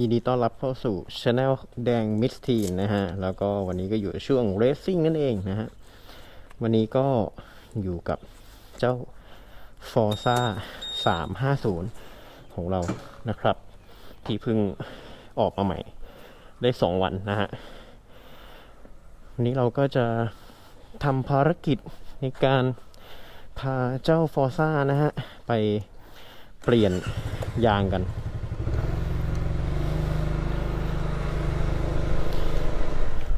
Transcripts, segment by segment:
ยินดีต้อนรับเข้าสู่ช anel แดงมิสทีนนะฮะ แล้วก็วันนี้ก็อยู่ช่วงเร c ซิ่งนั่นเองนะฮะ วันนี้ก็อยู่กับเจ้า Forza 350 ของเรานะครับ ที่เพิ่งออกมาใหม่ได้ 2 วันนะฮะ วันนี้เราก็จะทำภารกิจในการพาเจ้า Forza นะฮะ ไปเปลี่ยนยางกัน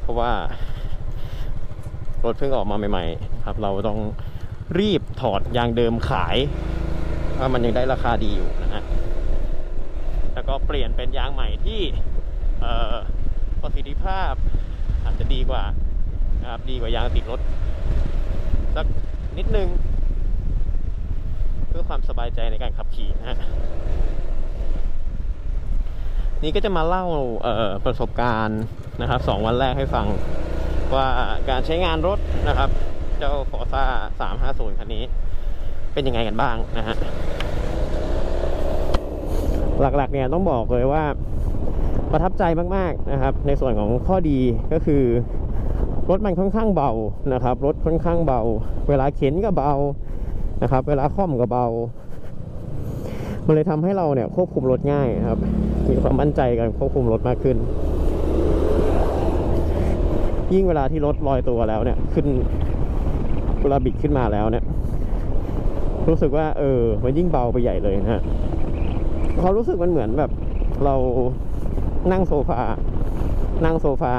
เพ ราะว่ารถเพิ่งออกมาใหม่ๆครับ เราต้องรีบถอดยางเดิมขายว่ามันยังได้ราคาดีอยู่นะฮะแล้วก็เปลี่ยนเป็นยางใหม่ที่ประสิทธิภาพอาจจะดีกว่าครับดีกว่ายางติดรถสักนิดนึง เพื่อความสบายใจในการขับขี่นะฮะนี่ก็จะมาเล่าประสบการณ์ นะครับสองวันแรกให้ฟังว่าการใช้งานรถนะครับ เจ้า Forza 350 คันนี้ เป็นยังไงกันบ้างนะฮะหลักๆเนี่ยต้องบอกเลยว่าประทับใจมากๆนะครับ ในส่วนของข้อดีก็คือ รถมันค่อนข้างเบานะครับ รถค่อนข้างเบา เวลาเข็นก็เบานะครับ เวลาค่อมก็เบา มันเลยทำให้เราเนี่ยควบคุมรถง่ายครับมีความมั่นใจกันควบคุมรถมากขึ้น ยิ่งเวลาที่รถลอยตัวแล้วเนี่ย ขึ้นเวลาบิดขึ้นมาแล้วเนี่ย รู้สึกว่า เออ มันยิ่งเบาไปใหญ่เลยนะฮะเขามรู้สึกมันเหมือนแบบ เรานั่งโซฟา นั่งโซฟา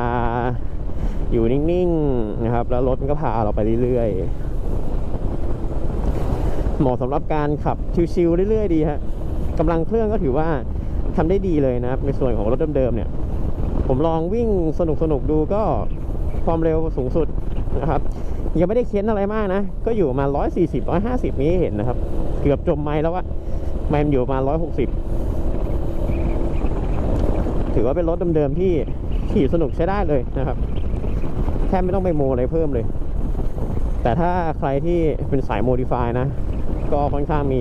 อยู่นิ่งๆนะครับ แล้วรถมันก็พาเราไปเรื่อยๆเหมาะสำหรับการขับชิวๆเรื่อยๆดีฮะกำลังเครื่องก็ถือว่าทำได้ดีเลยนะครับ ในส่วนของรถเดิมๆเนี่ย ผมลองวิ่งสนุกๆดูก็ ความเร็วสูงสุดนะครับ ยังไม่ได้เค้นอะไรมากนะ ก็อยู่ประมา 140 150 นี้ให้เห็นนะครับ เกือบจมไมล์แล้วอะไมล์มันอยู่ประมา 160 ถือว่าเป็นรถเดิมๆที่ขี่สนุกใช้ได้เลยนะครับ แทบไม่ต้องไปโมอะไรเพิ่มเลย แต่ถ้าใครที่เป็นสายโมดิฟายนะ ก็ค่อนข้างมี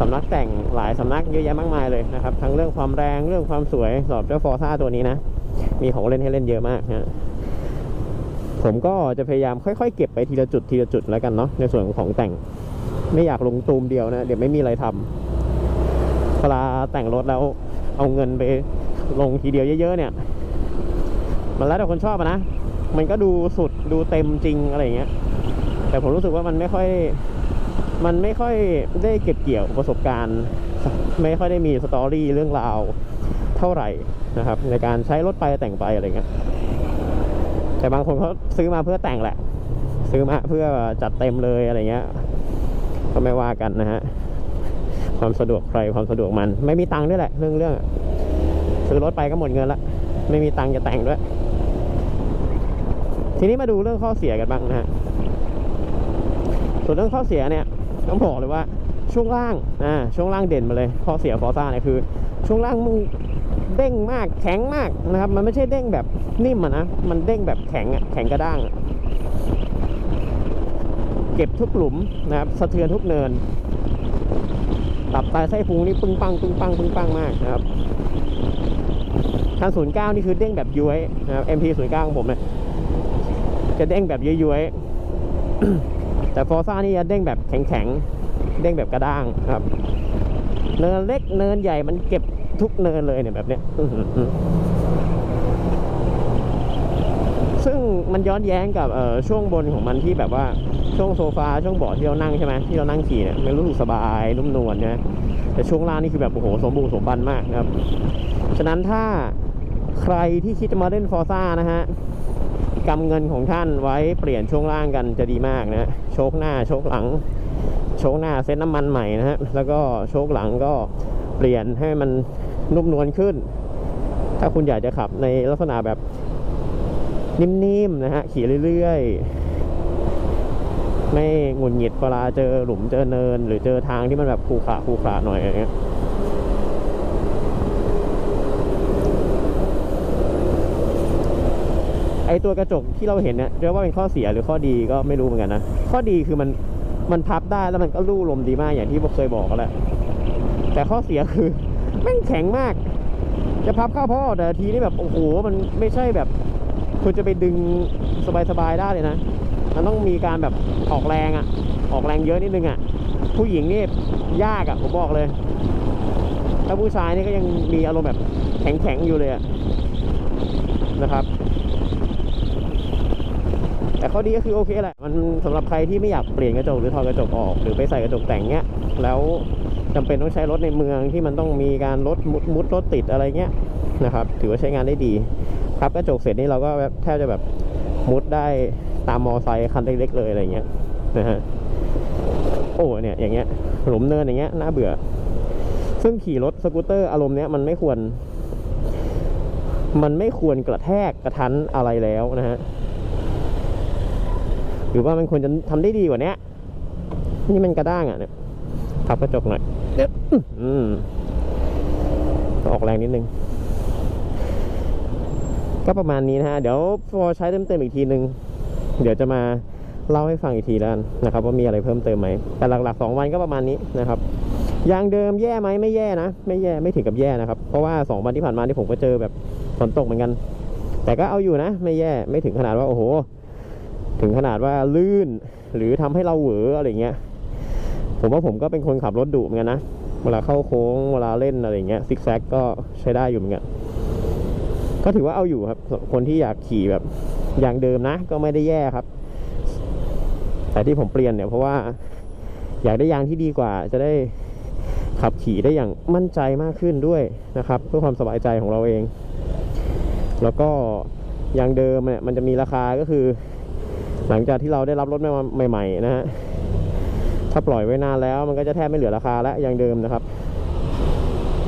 สำนักแต่งหลายสำนักเยอะแยะมากมายเลยนะครับ ทั้งเรื่องความแรงเรื่องความสวยสำหรับเจ้าฟอร์ซ่าตัวนี้นะ มีของเล่นให้เล่นเยอะมากนะ ผมก็จะพยายามค่อยๆ เก็บไปทีละจุดทีละจุดแล้วกันเนาะในส่วนของแต่ง ไม่อยากลงตูมเดียวนะ เดี๋ยวไม่มีอะไรทำเวลาแต่งรถแล้วเอาเงินไปลงทีเดียวเยอะๆเนี่ย มันแล้วแต่คนชอบนะ มันก็ดูสุดดูเต็มจริงอะไรอย่างเงี้ย แต่ผมรู้สึกว่ามันไม่ค่อย มันไม่ค่อยได้เก็บเกี่ยวประสบการณ์ ไม่ค่อยได้มีสตอรี่เรื่องราวเท่าไหร่นะครับ ในการใช้รถไปแต่งไปอะไรเงี้ย แต่บางคนเขาซื้อมาเพื่อแต่งแหละ ซื้อมาเพื่อจัดเต็มเลยอะไรเงี้ย ก็ไม่ว่ากันนะฮะ ความสะดวกใครความสะดวกมัน ไม่มีตังค์ด้วยแหละ เรื่องเรื่องซื้อรถไปก็หมดเงินละ ไม่มีตังค์จะแต่งด้วย ทีนี้มาดูเรื่องข้อเสียกันบ้างนะฮะ ส่วนเรื่องข้อเสียเนี่ยต้องบอกเลยว่าช่วงล่าง อ่า ช่วงล่างเด่นมาเลย ข้อเสียฟอร์ซ่าเนี่ยคือ ช่วงล่างมึง เด้งมากแข็งมากนะครับ มันไม่ใช่เด้งแบบนิ่มอะนะ มันเด้งแบบแข็งอะแข็งกระด้าง เก็บทุกหลุมนะครับ สะเทือนทุกเนิน ตับตาไส้พุงนี่ปึ้งปังปึ้งปังปึ้งปังมากนะครับคันศูนย์เก้านี่คือเด้งแบบย้วยนะครับ MP ศูนย์เก้าของผมเนี่ยจะเด้งแบบย้วยๆแต่ฟอร์ซ่านี่จะเด้งแบบแข็งๆ เด้งแบบกระด้างครับ เนินเล็กเนินใหญ่มันเก็บ ทุกเนินเลยเนี่ยแบบเนี้ยซึ่งมันย้อนแย้งกับเอ่อช่วงบนของมันที่แบบว่าช่วงโซฟาช่วงเบาะที่เรานั่งใช่ไหมที่เรานั่งขี่เนี่ยมันรู้สึกสบายนุ่มนวลนะแต่ช่วงล่างนี่คือแบบโอ้โหสมบูรณ์สมบันมากนะครับ ฉะนั้นถ้าใครที่คิดจะมาเล่นฟอร์ซ่านะฮะกำเงินของท่านไว้เปลี่ยนช่วงล่างกันจะดีมากนะโชคหน้าโชคหลัง โชคหน้าเซ็ตน้ำมันใหม่นะฮะแล้วก็โชคหลังก็เปลี่ยนให้มัน นุ่มนวลขึ้น ถ้าคุณอยากจะขับในลักษณะแบบนิ่มๆนะฮะขี่เรื่อยๆ ไม่หงุดหงิดเวลาเจอหลุมเจอเนิน หรือเจอทางที่มันแบบขรุขระขรุขระหน่อยอะไรเงี้ยไอตัวกระจกที่เราเห็นเนี่ยเรียกว่าเป็นข้อเสียหรือข้อดีก็ไม่รู้เหมือนกันนะ ข้อดีคือมันมันพับได้แล้วมันก็ลู่ลมดีมากอย่างที่ผมเคยบอกกันแหละแต่ข้อเสียคือ แม่งแข็งมาก จะพับเข้าพ่อแต่ทีนี้แบบโอ้โหมันไม่ใช่แบบคุณจะไปดึงสบายๆได้เลยนะ มันต้องมีการแบบออกแรงอะออกแรงเยอะนิดนึงอะผู้หญิงนี่ยากอะผมบอกเลย ถ้าผู้ชายนี่ก็ยังมีอารมณ์แบบแข็งๆอยู่เลยอะนะครับแต่ข้อดีก็คือโอเคแหละ มันสำหรับใครที่ไม่อยากเปลี่ยนกระจกหรือถอดกระจกออก หรือไปใส่กระจกแต่งเงี้ย แล้ว จำเป็นต้องใช้รถในเมืองที่มันต้องมีการรถมุดมุดรถติดอะไรเงี้ยนะครับ ถือว่าใช้งานได้ดีพับกระจกเสร็จนี่เราก็แบบแทบจะแบบมุดได้ตามมอไซค์คันเล็กๆเลยอะไรเงี้ยนะฮะโอ้เนี่ยอย่างเงี้ยหลุมเนินอย่างเงี้ยน่าเบื่อ ซึ่งขี่รถสกูตเตอร์อารมณ์เนี้ยมันไม่ควร มันไม่ควรกระแทกกระทันอะไรแล้วนะฮะหรือว่ามันควรจะทำได้ดีกว่าเนี้ยนี่มันกระด้างอะเนี่ยพับกระจกหน่อย เด็ดอืมออกแรงนิดนึง ก็ประมาณนี้นะฮะ เดี๋ยวพอใช้เต็มๆอีกทีนึง เดี๋ยวจะมาเล่าให้ฟังอีกทีแล้วนะครับ ว่ามีอะไรเพิ่มเติมไหม แต่หลักๆสองวันก็ประมาณนี้นะครับยางเดิมแย่ไหมไม่แย่นะ ไม่แย่ไม่ถึงกับแย่นะครับ เพราะว่าสองวันที่ผ่านมาที่ผมก็เจอแบบฝนตกเหมือนกัน แต่ก็เอาอยู่นะ ไม่แย่ไม่ถึงขนาดว่าโอ้โห ถึงขนาดว่าลื่น หรือทำให้เราเหวออะไรเงี้ย ผมว่าผมก็เป็นคนขับรถดุเหมือนกันนะ เวลาเข้าโค้งเวลาเล่นอะไรเงี้ยซิกแซกก็ใช้ได้อยู่เหมือนกัน ก็ถือว่าเอาอยู่ครับ คนที่อยากขี่แบบอย่างเดิมนะ ก็ไม่ได้แย่ครับ แต่ที่ผมเปลี่ยนเนี่ยเพราะว่าอยากได้ยางที่ดีกว่า จะได้ขับขี่ได้อย่างมั่นใจมากขึ้นด้วยนะครับ เพื่อความสบายใจของเราเอง แล้วก็ยางเดิมเนี่ยมันจะมีราคาก็คือ หลังจากที่เราได้รับรถใหม่ๆนะฮะ ถ้าปล่อยไว้นานแล้วมันก็จะแทบไม่เหลือราคาแล้วอย่างเดิมนะครับ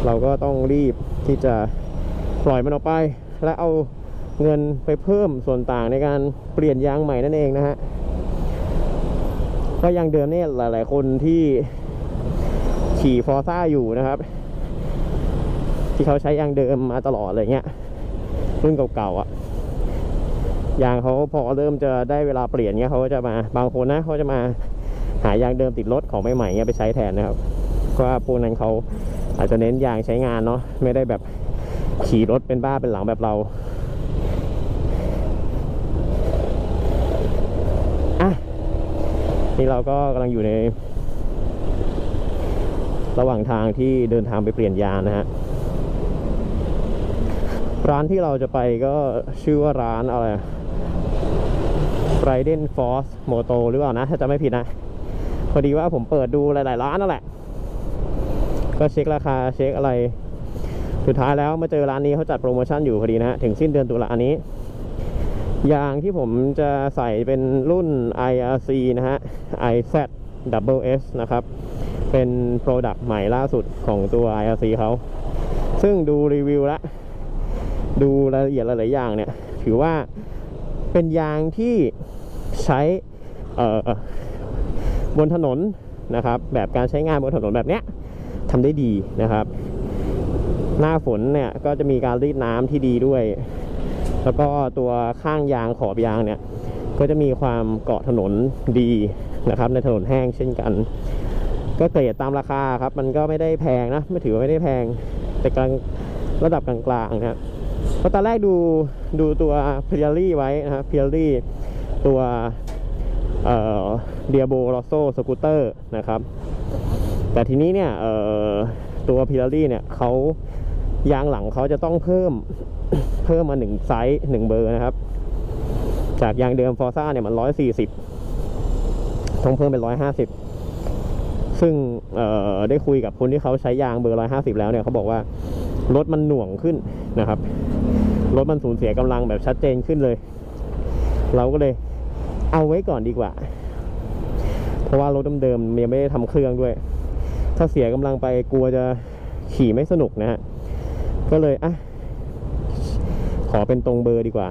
เราก็ต้องรีบที่จะปล่อยมันออกไป และเอาเงินไปเพิ่มส่วนต่างในการเปลี่ยนยางใหม่นั่นเองนะฮะก็ยางเดิมเนี่ยหลาย ๆ คนที่ขี่ฟอร์ซ่าอยู่นะครับ ที่เขาใช้ยางเดิมมาตลอดอะไรเงี้ยรุ่นเก่าๆอะยางเขาพอเริ่มจะได้เวลาเปลี่ยนเงี้ยเขาก็จะมาบางคนนะเขาจะมา หายางเดิมติดรถของใหม่ๆเงี้ยไปใช้แทนนะครับเพราะว่าพวกนั้นเขาอาจจะเน้นยางใช้งานเนาะไม่ได้แบบขี่รถเป็นบ้าเป็นหลังแบบเราอะนี่เราก็กำลังอยู่ใน ระหว่างทางที่เดินทางไปเปลี่ยนยางนะฮะร้านที่เราจะไปก็ชื่อว่าร้านอะไรไรเดนฟอร์สโมโตหรือเปล่านะ ถ้าจะไม่ผิดนะ พอดีว่าผมเปิดดูหลาย ๆ ร้านนั่นแหละ ก็เช็คราคาเช็คอะไร สุดท้ายแล้วมาเจอร้านนี้เขาจัดโปรโมชั่นอยู่พอดีนะฮะถึงสิ้นเดือนตุลาอันี้ ยางที่ผมจะใส่เป็นรุ่น IRC นะฮะ IZ Double S นะครับ เป็นโปรดักต์ใหม่ล่าสุดของตัว IRC เขา ซึ่งดูรีวิวแล้วดูรายละเอียดหลาย ๆ อย่างเนี่ย ถือว่าเป็นยางที่ใช้เอ่อ บนถนนนะครับ แบบการใช้งานบนถนนแบบเนี้ยทำได้ดีนะครับ หน้าฝนเนี่ยก็จะมีการรีดน้ำที่ดีด้วย แล้วก็ตัวข้างยางขอบยางเนี่ยก็จะมีความเกาะถนนดีนะครับ ในถนนแห้งเช่นกัน ก็เกรดตามราคาครับ มันก็ไม่ได้แพงนะ ไม่ถือว่าไม่ได้แพง แต่กลางระดับกลางๆนะครับเพราะตอนแรกดูดูตัวเพียรี่ไว้นะครับเพียรี่ตัว เดียโบโรโซสกูเตอร์นะครับ แต่ทีนี้เนี่ยตัวพิลารี่เนี่ยเขายางหลังเขาจะต้องเพิ่มเพิ่มมาหนึ่งไซส์หนึ่งเบอร์นะครับ จากยางเดิมฟอร์ซ่าเนี่ยมันร้อยสี่สิบต้องเพิ่มเป็นร้อยห้าสิบซึ่งได้คุยกับคนที่เขาใช้ยางเบอร์ร้อยห้าสิบแล้วเนี่ยเขาบอกว่ารถมันหน่วงขึ้นนะครับ รถมันสูญเสียกำลังแบบชัดเจนขึ้นเลย เราก็เลย เอาไว้ก่อนดีกว่า เพราะว่ารถเดิมๆยังไม่ได้ทำเครื่องด้วย ถ้าเสียกำลังไปกลัวจะขี่ไม่สนุกนะฮะ ก็เลยอะขอเป็นตรงเบอร์ดีกว่า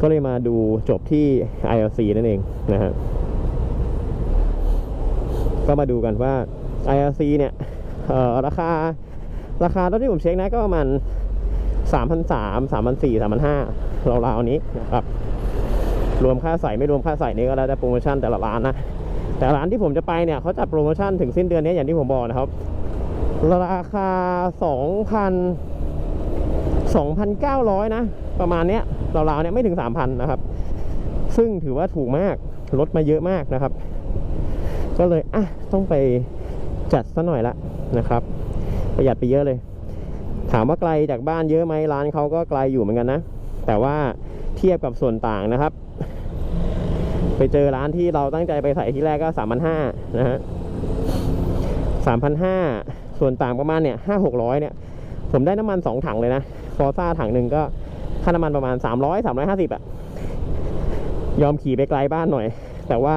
ก็เลยมาดูจบที่ ILC นั่นเองนะฮะ ก็มาดูกันว่า ILC เนี่ยเอ่อราคาราคาตอนที่ผมเช็คนะก็ประมาณสามพันสามสามพันสี่สามพันห้าราวๆนี้นะครับ รวมค่าใส่ไม่รวมค่าใส่นี่ก็แล้วแต่โปรโมชั่นแต่ละร้านนะ แต่ร้านที่ผมจะไปเนี่ยเขาจัดโปรโมชั่นถึงสิ้นเดือนนี้อย่างที่ผมบอกนะครับราคาสองพัน2,900 นะ ประมาณเนี้ยราวๆเนี้ยไม่ถึง 3,000 นะครับ ซึ่งถือว่าถูกมากลดมาเยอะมากนะครับ ก็เลยอะต้องไปจัดซะหน่อยละนะครับ ประหยัดไปเยอะเลย ถามว่าไกลจากบ้านเยอะไหมร้านเขาก็ไกลอยู่เหมือนกันนะ แต่ว่าเทียบกับส่วนต่างนะครับ ไปเจอร้านที่เราตั้งใจไปใส่ที่แรกก็สามพันห้านะฮะสามพันห้าส่วนต่างประมาณเนี่ยห้าหกร้อยเนี่ย ผมได้น้ำมันสองถังเลยนะฟอร์ซ่าถังหนึ่งก็ค่าน้ำมันประมาณสามร้อยสามร้อยห้าสิบอะยอมขี่ไปไกลบ้านหน่อย แต่ว่า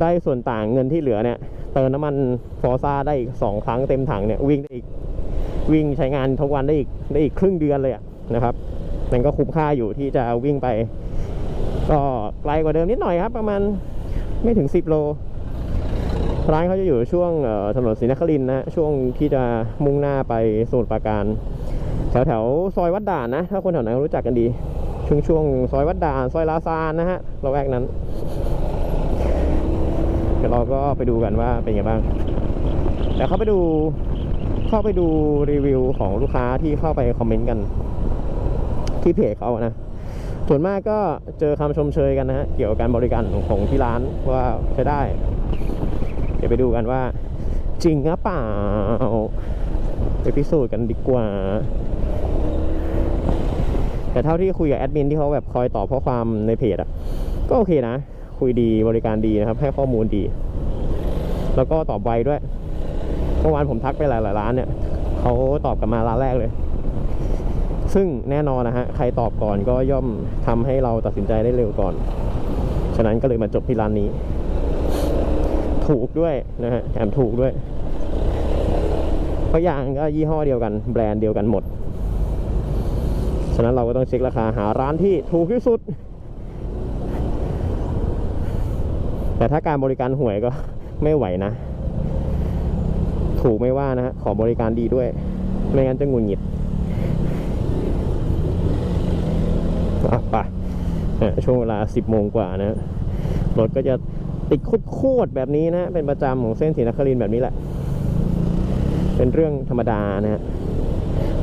ได้ส่วนต่างเงินที่เหลือเนี่ย เติมน้ำมันฟอร์ซ่าได้อีกสองครั้งเต็มถังเนี่ยวิ่งได้อีกวิ่งใช้งานทุกวันได้อีกได้อีกครึ่งเดือนเลยอะนะครับ มันก็คุ้มค่าอยู่ที่จะวิ่งไป ก็ไกลกว่าเดิมนิดหน่อยครับ ประมาณไม่ถึง 10 โล ร้านเขาจะอยู่ช่วงถนนศรีนครินนะ ช่วงที่จะมุ่งหน้าไปสมุทรปราการ แถวแถวซอยวัดด่านนะ ถ้าคนแถวนั้นรู้จักกันดี ช่วงช่วงซอยวัดด่าน ซอยลาซานนะฮะเราแวกนั้น เดี๋ยวเราก็ไปดูกันว่าเป็นไงบ้าง แต่เข้าไปดูเข้าไปดูรีวิวของลูกค้าที่เข้าไปคอมเมนต์กัน ที่เพจเขานะ ส่วนมากก็เจอคำชมเชยกันนะฮะเกี่ยวกับการบริการของของที่ร้านว่าใช้ได้ เดี๋ยวไปดูกันว่า จริงหรือเปล่าไปพิสูจน์กันดีกว่า แต่เท่าที่คุยกับแอดมินที่เขาแบบคอยตอบข้อความในเพจอะก็โอเคนะ คุยดีบริการดีนะครับ ให้ข้อมูลดี แล้วก็ตอบไวด้วยเมื่อวานผมทักไปหลายๆร้านเนี่ยเขาตอบกลับมาร้านแรกเลย ซึ่งแน่นอนนะฮะใครตอบก่อนก็ย่อมทำให้เราตัดสินใจได้เร็วก่อน ฉะนั้นก็เลยมาจบที่ร้านนี้ ถูกด้วยนะฮะแถมถูกด้วยเพราะอย่างก็ยี่ห้อเดียวกัน แบรนด์เดียวกันหมด ฉะนั้นเราก็ต้องเช็คราคาหาร้านที่ถูกที่สุด แต่ถ้าการบริการห่วยก็ไม่ไหวนะ ถูกไม่ว่านะฮะขอบริการดีด้วย ไม่งั้นจะงุนหงิด อะ ไปอะช่วงเวลา 10โมงกว่านะรถก็จะติดโคตรๆแบบนี้นะ เป็นประจำของเส้นศรีนครินแบบนี้แหละ เป็นเรื่องธรรมดานะฮะ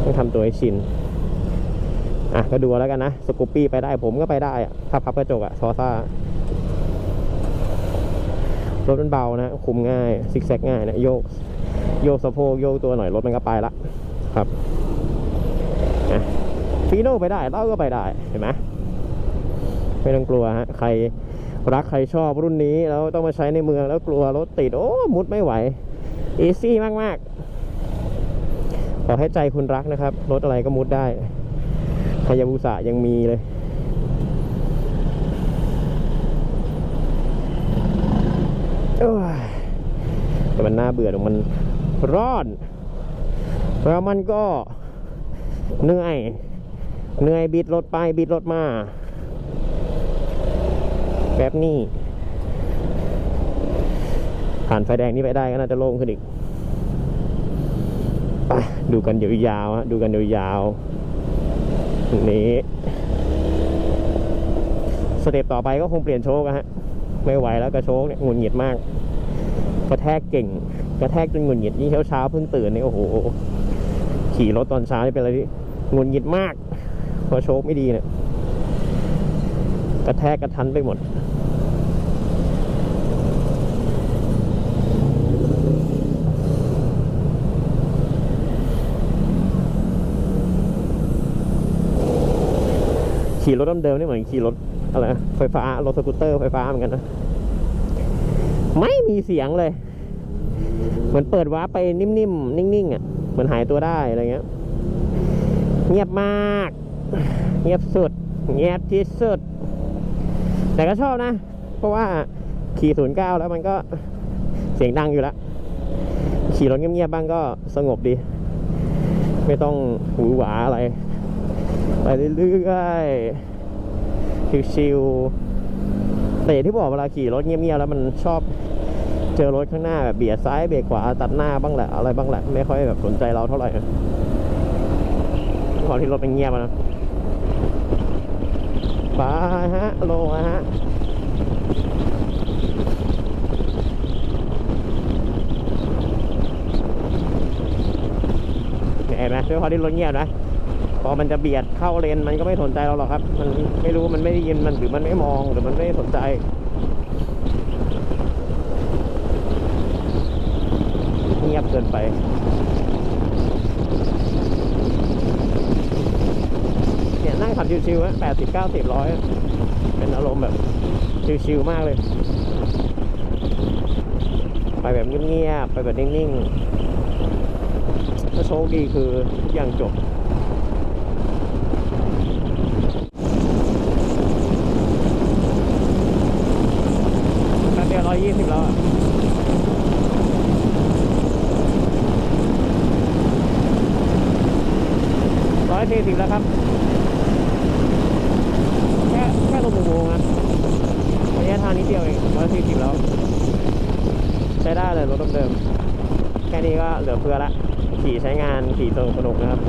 ต้องทำตัวให้ชินอะก็ดูแล้วกันนะ สกูปปี้ไปได้ผมก็ไปได้อะถ้าพับกระจกอะซอซ่ารถมันเบานะ คุมง่ายซิกแซกง่ายนะโยก โยกสะโพกโยกตัวหน่อยรถมันก็ไปละครับ ฟีโน่ไปได้เราก็ไปได้เห็นไหมไม่ต้องกลัวฮะใครรักใครชอบรุ่นนี้แล้วต้องมาใช้ในเมืองแล้วกลัวรถติด โอ้มุดไม่ไหวอีซี่มากๆ ขอให้ใจคุณรักนะครับ รถอะไรก็มุดได้พยาบุสะยังมีเลยโอ้ยแต่มันน่าเบื่อตรงมันร้อน แล้วมันก็เหนื่อย เหนื่อยบิดรถไปบิดรถมา แบบนี้ ผ่านไฟแดงนี้ไปได้ก็น่าจะโล่งขึ้นอีกไปดูกันยาวๆฮะดูกันยาวๆนี้สเต็ปต่อไปก็คงเปลี่ยนโชคฮะไม่ไหวแล้วกระโชกเนี่ยหงุดหงิดมากกระแทกเก่ง กระแทกจนหงุดหงิดยิ่งเช้าเช้าเพิ่งตื่นเนี่ยโอ้โหขี่รถตอนเช้านี่เป็นอะไรที่หงุดหงิดมาก พราะโชคไม่ดีเนี่ยกระแทกกระทันไปหมด ขี่รถเดิมๆนี่เหมือนขี่รถอะไรไฟฟ้ารถสกูตเตอร์ไฟฟ้าเหมือนกันนะ ไม่มีเสียงเลย เหมือนเปิดวาร์ปไปนิ่มๆ นิ่งๆอะเหมือนหายตัวได้อะไรเงี้ย เงียบมาก เงียบสุด เงียบที่สุด แต่ก็ชอบนะ เพราะว่าขี่ศูนย์เก้าแล้วมันก็เสียงดังอยู่แล้ว ขี่รถเงียบๆบ้างก็สงบดี ไม่ต้องหูหวาอะไร ไปเรื่อยๆชิวๆแต่ที่บอกเวลาขี่รถเงียบๆแล้วมันชอบเจอรถข้างหน้าแบบเบียดซ้ายเบียดขวาตัดหน้าบ้างแหละอะไรบ้างแหละไม่ค่อยแบบสนใจเราเท่าไหร่พอที่รถมันเงียบนะ ไปฮะโลฮะเห็นไหมด้วยความที่รถเงียบนะ พอมันจะเบียดเข้าเลนมันก็ไม่สนใจเราหรอกครับ มันไม่รู้มันไม่ได้ยินมันหรือมันไม่มองหรือมันไม่สนใจเงียบเกินไป เนี่ยนั่งขับ ชิวๆอะแปดสิบเก้าสิบร้อยเป็นอารมณ์แบบชิวๆมากเลย ไปแบบเงียบๆไปแบบนิ่งๆถ้าโชคดีคือทุกอย่างจบแป๊บเดียวร้อยยี่สิบแล้วร้อยสี่สิบแล้วครับ แค่แค่ลงอุโมงค์นะระยะทางนิด เดียวเองร้อยสี่สิบแล้ว ใช้ได้เลยรถเดิมๆแค่นี้ก็เหลือเฟือละ ขี่ใช้งานขี่สนุกสนุกนะครับ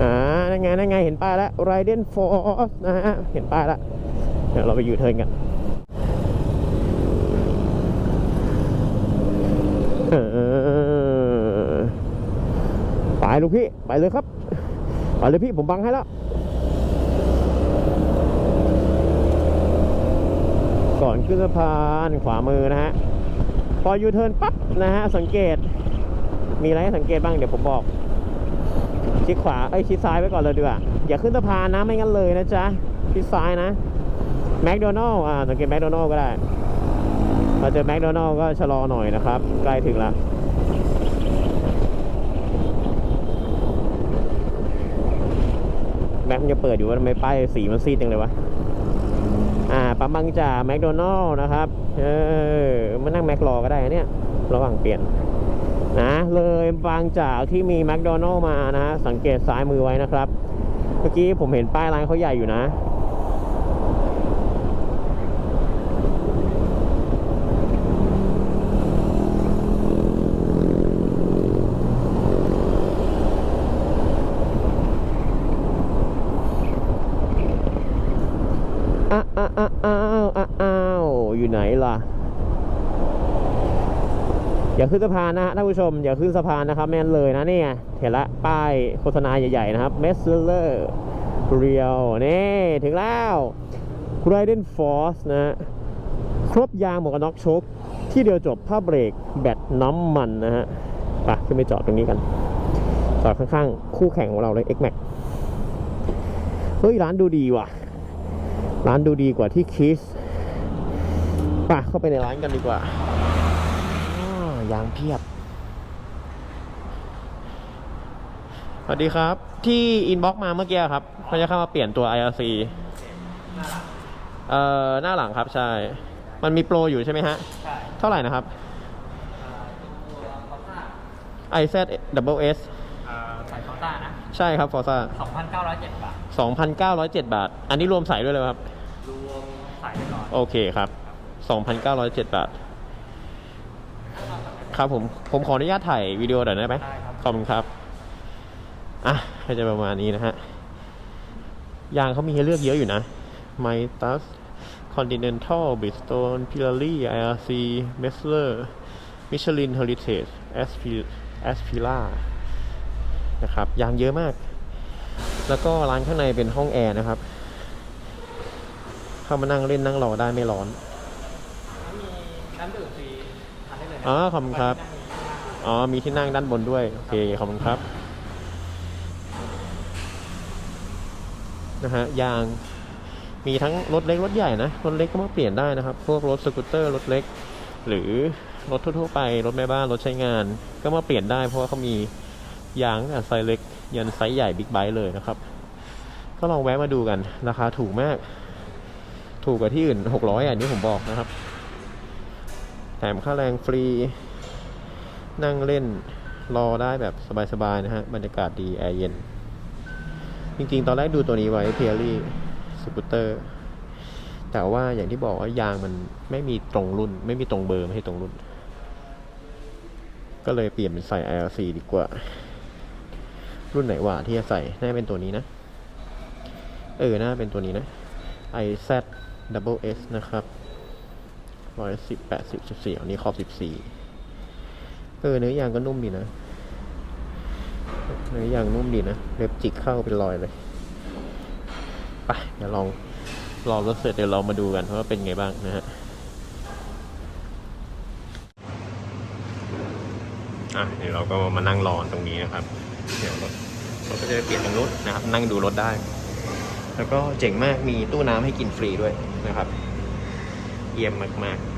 อ่านั่นไงนั่นไงเห็นป้ายแล้ว Raiden Force นะฮะ เห็นป้ายแล้ว เดี๋ยวเราไปยูเทิร์นกันไปลูกพี่ ไปเลยครับ ไปเลยพี่ผมบังให้แล้ว ก่อนขึ้นสะพานขวามือนะฮะ พอยูเทิร์นปั๊บนะฮะ สังเกต มีอะไรให้สังเกตบ้างเดี๋ยวผมบอก ชิดขวา เอ้ย ชิดซ้ายไว้ก่อนเลยดีกว่า อย่าขึ้นสะพานนะ ไม่งั้นเลยนะจ๊ะ ชิดซ้ายนะ แมคโดนัลล์อ่า สังเกตแมคโดนัลล์ก็ได้มาเจอแมคโดนัลล์ก็ชะลอหน่อยนะครับ ใกล้ถึงล้วแม็กมันจะเปิดอยู่ว่าทำไมป้ายสีมันซีดจังเลยวะ อ่าปั๊มบางจากแมคโดนัลล์นะครับ เออมานั่งแม็กรอก็ได้เนี่ย ระหว่างเปลี่ยนนะเลยบางจากที่มีแมคโดนัลล์มานะสังเกตซ้ายมือไว้นะครับ เมื่อกี้ผมเห็นป้ายร้านเขาใหญ่อยู่นะ อ้าวอ้าวอ้าวอ้าวอ้าวอ้าวอยู่ไหนล่ะ อย่า ขึ้นสะพานนะฮะท่านผู้ชมอย่าขึ้นสะพานนะครับแม่นเลยนะเนี่ยเห็นละป้ายโฆษณาใหญ่ๆนะครับ m e s s l e r Real นี่ถึงแล้ว Raiden Force นะครบยางหมวกกันน็อกชคที่เดียวจบผ้าเบรกแบตน้ำมันนะฮะไปขึ้นไปจอดตรงนี้กันจอดข้างๆ คู่แข่งของเราเลย X-Max เฮ้ย ร้านดูดีว่ะ ร้านดูดีกว่าที่คิสไป่ะเข้าไปในร้านกันดีกว่า ยางเพียบ สวัสดีครับ ที่อินบ็อกมาเมื่อกี้ครับเขาจะเข้ามาเปลี่ยนตัว IRC เอ่อหน้าหลังครับใช่ มันมีโปรอยู่ใช่ไหมฮะใช่เท่าไหร่นะครับตัวคอซ่า IZ Double S ใส่คอซ่านะ ใช่ครับฟอร์ซ่า2,907 บาท 2,907 บาท อันนี้รวมใส่ด้วยเลยไหมครับ รวมใส่ไปก่อน โอเคครับ 2,907 บาท ครับผมผมขออนุญาตถ่ายวิดีโอหน่อยได้ไหมได้ครับขอบคุณครับอะก็จะประมาณนี้นะฮะยางเขามีให้เลือกเยอะอยู่นะ m i t a s Continental Bridgestone Pirelli IRC Messler Michelin Heritage Aspi- Aspira นะครับยางเยอะมาก แล้วก็ร้านข้างในเป็นห้องแอร์นะครับ เข้ามานั่งเล่นนั่งรอได้ไม่ร้อน มีน้ำดื่มฟรีทานได้เลยนะ อ๋อขอบคุณครับ อ๋อ มีที่นั่งด้านบนด้วย โอเค ขอบคุณครับ นะฮะ ยาง มีทั้งรถเล็กรถใหญ่นะ รถเล็กก็มาเปลี่ยนได้นะครับ พวกรถสกูตเตอร์รถเล็ก หรือรถทั่วๆไป รถแม่บ้าน รถใช้งาน ก็มาเปลี่ยนได้ เพราะว่าเขามียางตั้งแต่ไซส์เล็ก ยันไซส์ใหญ่บิ๊กไบค์เลยนะครับ ก็ลองแวะมาดูกัน ราคาถูกมาก ถูกกว่าที่อื่นหกร้อยอันนี้ผมบอกนะครับ มค่าแรงฟรี นั่งเล่นรอได้แบบสบายๆนะฮะ บรรยากาศดีแอร์เย็น จริงๆ ตอนแรกดูตัวนี้ไว้เพียรี่สกูตเตอร์ แต่ว่าอย่างที่บอกว่ายางมันไม่มีตรงรุ่น ไม่มีตรงเบอร์ไม่ใช่ตรงรุ่น ก็เลยเปลี่ยนเป็นใส่ IRC ดีกว่า รุ่นไหนว่าที่จะใส่ น่าจะเป็นตัวนี้นะ เออ น่าเป็นตัวนี้นะ IZ Double S นะครับ ร้อยสิบแปดสิบสิบสี่อันนี้ขอบสิบสี่เออเนื้อยางก็นุ่มดีนะเนื้อยางนุ่มดีนะเล็บจิกเข้าเป็นรอยเลยไปเดี๋ยวลองรอรถเสร็จเดี๋ยวเรามาดูกันว่าเป็นไงบ้างนะฮะอะเดี๋ยวเราก็มานั่งรอตรงนี้นะครับเดี๋ยวรถเราก็จะเปลี่ยนตรงนู้นนะครับ นั่งดูรถได้ แล้วก็เจ๋งมากมีตู้น้ำให้กินฟรีด้วยนะครับ เยี่ยมมากๆ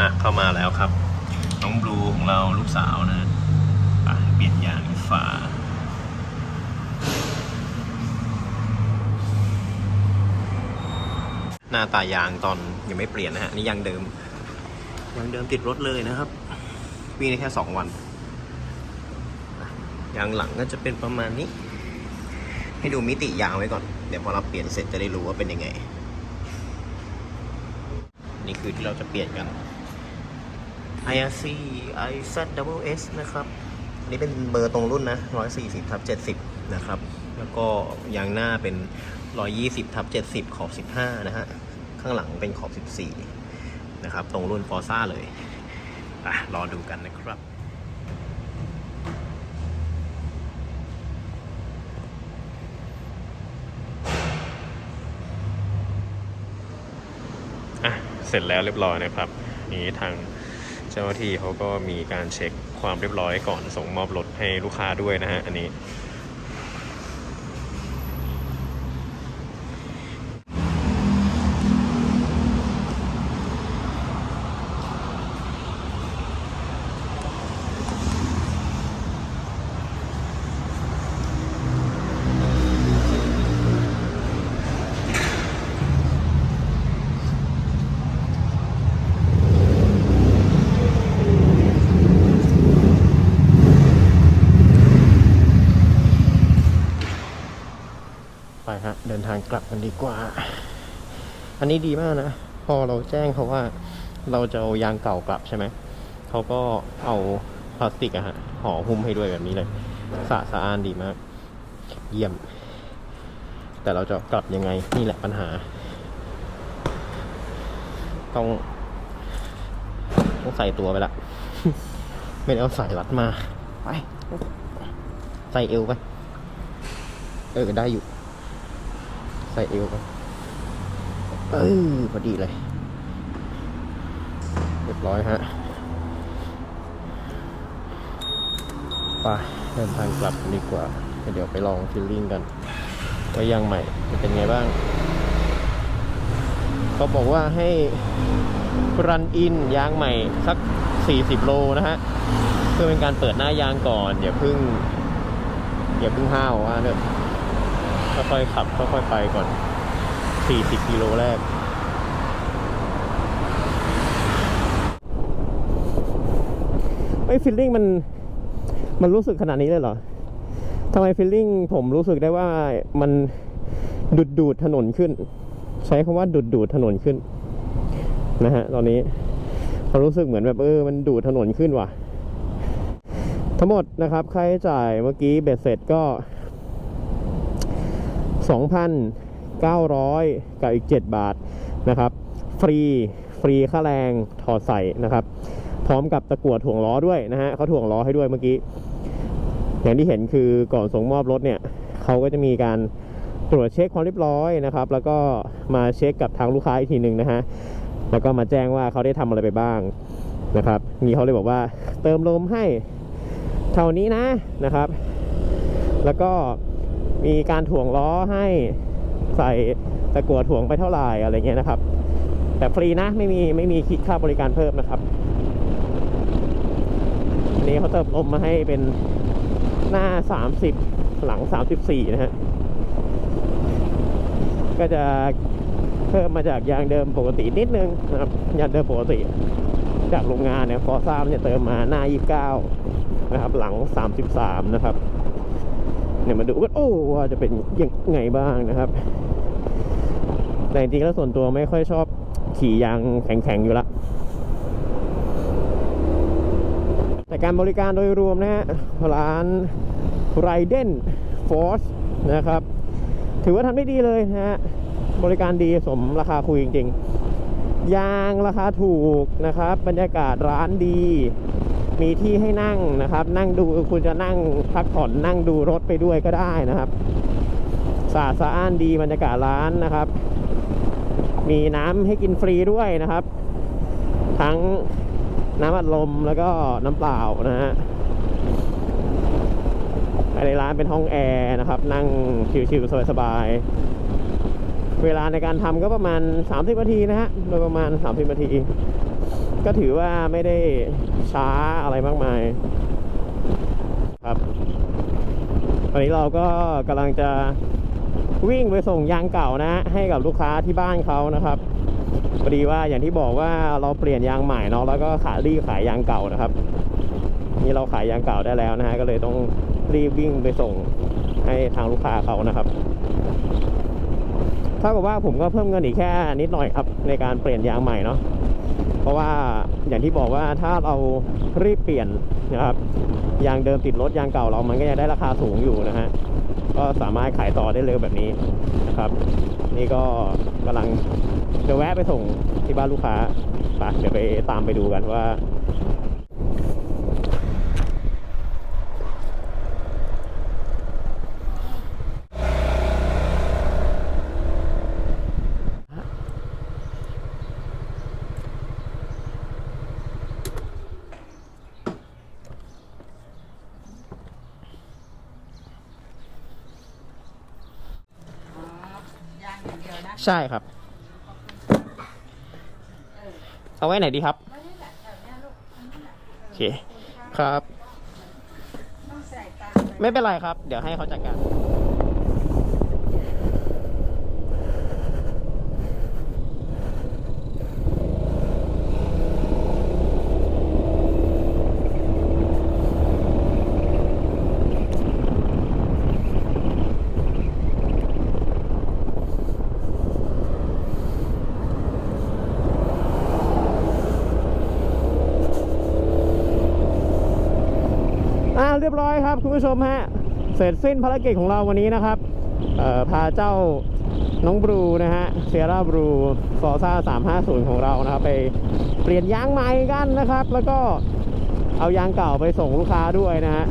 อะ เข้ามาแล้วครับ น้องบลูของเราลูกสาวนะไปเปลี่ยนยางฝาหน้าตายางตอนยังไม่เปลี่ยนนะฮะนี่ยางเดิมยางเดิมติดรถเลยนะครับวิ่งได้แค่สองวันยางหลังก็จะเป็นประมาณนี้ ให้ดูมิติยางไว้ก่อน เดี๋ยวพอเราเปลี่ยนเสร็จจะได้รู้ว่าเป็นยังไง นี่คือที่เราจะเปลี่ยนกัน IRC IZWS นะครับ นี่เป็นเบอร์ตรงรุ่นนะ 140ทับ70 นะครับ แล้วก็ยางหน้าเป็น 120ทับ70 ขอบ 15 นะฮะ ข้างหลังเป็นขอบ 14 นะครับ ตรงรุ่นฟอร์ซ่าเลยอะรอดูกันนะครับ อะ เสร็จแล้วเรียบร้อยนะครับ นี้ทางเจ้าหน้าที่เขาก็มีการเช็คความเรียบร้อยก่อนส่งมอบรถให้ลูกค้าด้วยนะฮะอันนี้ ทางกลับกันดีกว่า อันนี้ดีมากนะ พอเราแจ้งเขาว่าเราจะเอายางเก่ากลับใช่ไหม เขาก็เอาพลาสติกอะฮะห่อหุ้มให้ด้วยแบบนี้เลยสะสะอานดีมาก เยี่ยม แต่เราจะกลับยังไงนี่แหละปัญหา ต้องต้องใส่ตัวไปละ ไม่ได้เอาสายรัดมา ไป ใส่เอวไป เออได้อยู่ใส่เอวไปเออพอดีเลย เรียบร้อยฮะไปเดินทางกลับดีกว่า เดี๋ยวไปลองฟิลลิ่งกันว่ายางใหม่จะเป็นไงบ้างเขาบอกว่าให้รันอินยางใหม่สัก 40 โลนะฮะ เพื่อเป็นการเปิดหน้ายางก่อน อย่าเพึ่ง อย่าเพึ่งห้าวว่าเนอะ ค่อยๆขับค่อยๆไปก่อน 40 กิโลแรกไอ้ฟิลลิ่งมันมันรู้สึกขนาดนี้เลยเหรอทำไมฟิลลิ่งผมรู้สึกได้ว่ามันดูดดูดถนนขึ้น ใช้คำว่าดูดดูดถนนขึ้น นะฮะ ตอนนี้เขารู้สึกเหมือนแบบเออ มันดูดถนนขึ้นว่ะ ทั้งหมดนะครับค่าใช้จ่ายเมื่อกี้เบ็ดเสร็จก็ 2,900 กับอีก 7 บาทนะครับ ฟรีฟรีค่าแรงถอดใส่นะครับ พร้อมกับตะกั่วถ่วงล้อด้วยนะฮะเขาถ่วงล้อให้ด้วยเมื่อกี้ อย่างที่เห็นคือก่อนส่งมอบรถเนี่ยเขาก็จะมีการตรวจเช็คความเรียบร้อยนะครับ แล้วก็มาเช็คกับทางลูกค้าอีกทีหนึ่งนะฮะแล้วก็มาแจ้งว่าเขาได้ทำอะไรไปบ้างนะครับนี่เขาเลยบอกว่าเติมลมให้เท่านี้นะนะครับ แล้วก็ มีการถ่วงล้อให้ใส่ตะกั่วถ่วงไปเท่าไหร่อะไรเงี้ยนะครับ แต่ฟรีนะไม่มีไม่มีคิดค่าบริการเพิ่มนะครับอันนี้เขาเติมลมมาให้เป็นหน้า 30 หลัง 34 นะฮะก็จะเพิ่มมาจากยางเดิมปกตินิดนึงนะครับยางเดิมปกติ จากโรงงานเนี่ยฟอร์ซ่ามันจะเติมมาหน้า 29 นะครับ หลัง 33 นะครับ เนี่ยมาดูกันโอ้ว่าจะเป็นยังไงบ้างนะครับ แต่จริงๆแล้วส่วนตัวไม่ค่อยชอบขี่ยางแข็งๆอยู่ละแต่การบริการโดยรวมนะฮะร้าน r i d e n Force นะครับ ถือว่าทำได้ดีเลยนะฮะบริการดีสมราคาคุยจริง ๆ ยางราคาถูกนะครับ บรรยากาศร้านดี มีที่ให้นั่งนะครับ นั่งดูคุณจะนั่งพักผ่อนนั่งดูรถไปด้วยก็ได้นะครับสะอาดสะอ้านดีบรรยากาศร้านนะครับ มีน้ำให้กินฟรีด้วยนะครับ ทั้งน้ำอัดลมแล้วก็น้ำเปล่านะฮะภายในร้านเป็นห้องแอร์นะครับ นั่งชิลๆสบายๆเวลาในการทำก็ประมาณ 30นาทีนะฮะโดยประมาณ 30นาที ก็ถือว่าไม่ได้ช้าอะไรมากมาย ครับ ตอนนี้เราก็กำลังจะวิ่งไปส่งยางเก่านะฮะให้กับลูกค้าที่บ้านเขานะครับพอดีว่าอย่างที่บอกว่าเราเปลี่ยนยางใหม่เนาะแล้วก็ขายรีบขายยางเก่านะครับ นี่เราขายยางเก่าได้แล้วนะฮะก็เลยต้องรีบวิ่งไปส่งให้ทางลูกค้าเขานะครับเท่ากับว่าผมก็เพิ่มเงินอีกแค่นิดหน่อยครับในการเปลี่ยนยางใหม่เนาะ เพราะว่าอย่างที่บอกว่าถ้าเรารีบเปลี่ยนนะครับยางเดิมติดรถยางเก่าเรามันก็ยังได้ราคาสูงอยู่นะฮะก็สามารถขายต่อได้เร็วแบบนี้นะครับ นี่ก็กำลังจะแวะไปส่งที่บ้านลูกค้าไปเดี๋ยวไปตามไปดูกันว่า อ๋อย่างอย่างเดียวนะ ใช่ครับ เอาไว้ไหนดีครับเนี้ยลูกอันนี้แหละโอเคครับ ไม่เป็นไรครับ เดี๋ยวให้เขาจัดการ ร้อยครับคุณผู้ชมฮะเสร็จสิ้นภารกิจของเราวันนี้นะครับพาเจ้าน้องบรูนะฮะเซียร่าบรูฟอร์ซ่า350 ของเรานะครับ ไปเปลี่ยนยางใหม่กันนะครับ แล้วก็เอายางเก่าไปส่งลูกค้าด้วยนะฮะ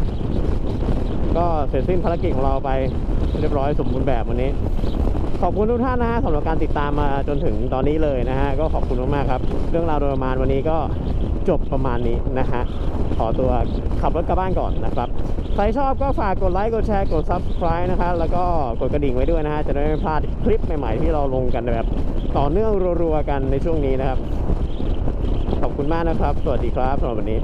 ก็เสร็จสิ้นภารกิจของเราไปเรียบร้อยสมบูรณ์แบบวันนี้ ขอบคุณทุกท่านนะฮะสำหรับการติดตามมาจนถึงตอนนี้เลยนะฮะก็ขอบคุณมากๆครับ เรื่องราวโดยประมาณวันนี้ก็จบประมาณนี้นะฮะ ขอตัวขับรถกลับบ้านก่อนนะครับ ใครชอบก็ฝากกดไลค์ กดแชร์ กด Subscribe นะคะแล้วก็กดกระดิ่งไว้ด้วยนะฮะ จะได้ไม่พลาดคลิปใหม่ๆ ที่เราลงกันแบบต่อเนื่องรัวๆกันในช่วงนี้นะครับ ขอบคุณมากนะครับ สวัสดีครับสำหรับวันนี้